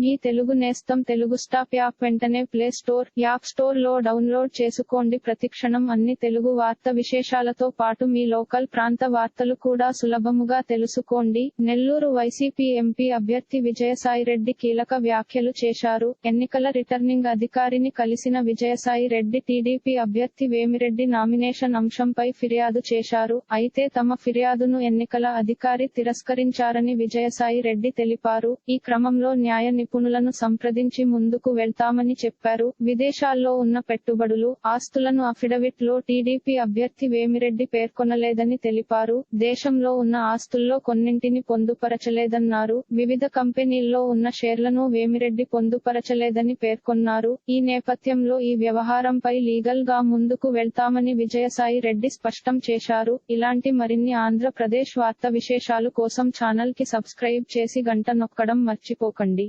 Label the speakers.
Speaker 1: మీ తెలుగు నేస్తం Telugu stop app వెంటనే play store App స్టోర్లో డౌన్లోడ్ చేసుకోండి. ప్రతిక్షణం అన్ని తెలుగు వార్త విశేషాలతో పాటు మీ లోకల్ ప్రాంత వార్తలు కూడా సులభముగా తెలుసుకోండి. నెల్లూరు వైసీపీ ఎంపీ అభ్యర్థి విజయసాయి రెడ్డి కీలక వ్యాఖ్యలు చేశారు. ఎన్నికల రిటర్నింగ్ అధికారిని కలిసిన విజయసాయి రెడ్డి టీడీపీ అభ్యర్థి వేమిరెడ్డి నామినేషన్ అంశంపై ఫిర్యాదు చేశారు. అయితే తమ ఫిర్యాదును ఎన్నికల అధికారి తిరస్కరించారని విజయసాయి రెడ్డి తెలిపారు. ఈ క్రమంలో న్యాయ నిపుణులను సంప్రదించి ముందుకు వెళ్తామని చెప్పారు. విదేశాల్లో ఉన్న పెట్టుబడులు ఆస్తులను అఫిడవిట్లో టీడీపీ అభ్యర్థి వేమిరెడ్డి పేర్కొనలేదని తెలిపారు. దేశంలో ఉన్న ఆస్తుల్లో కొన్నింటిని పొందుపరచలేదన్నారు. వివిధ కంపెనీల్లో ఉన్న షేర్లను వేమిరెడ్డి పొందుపరచలేదని పేర్కొన్నారు. ఈ నేపథ్యంలో ఈ వ్యవహారంపై లీగల్గా ముందుకు వెళ్తామని విజయసాయి రెడ్డి స్పష్టం చేశారు. ఇలాంటి మరిన్ని ఆంధ్రప్రదేశ్ వార్త విశేషాలు కోసం ఛానల్కి సబ్స్క్రైబ్ చేసి గంట నొక్కడం మర్చిపోకండి.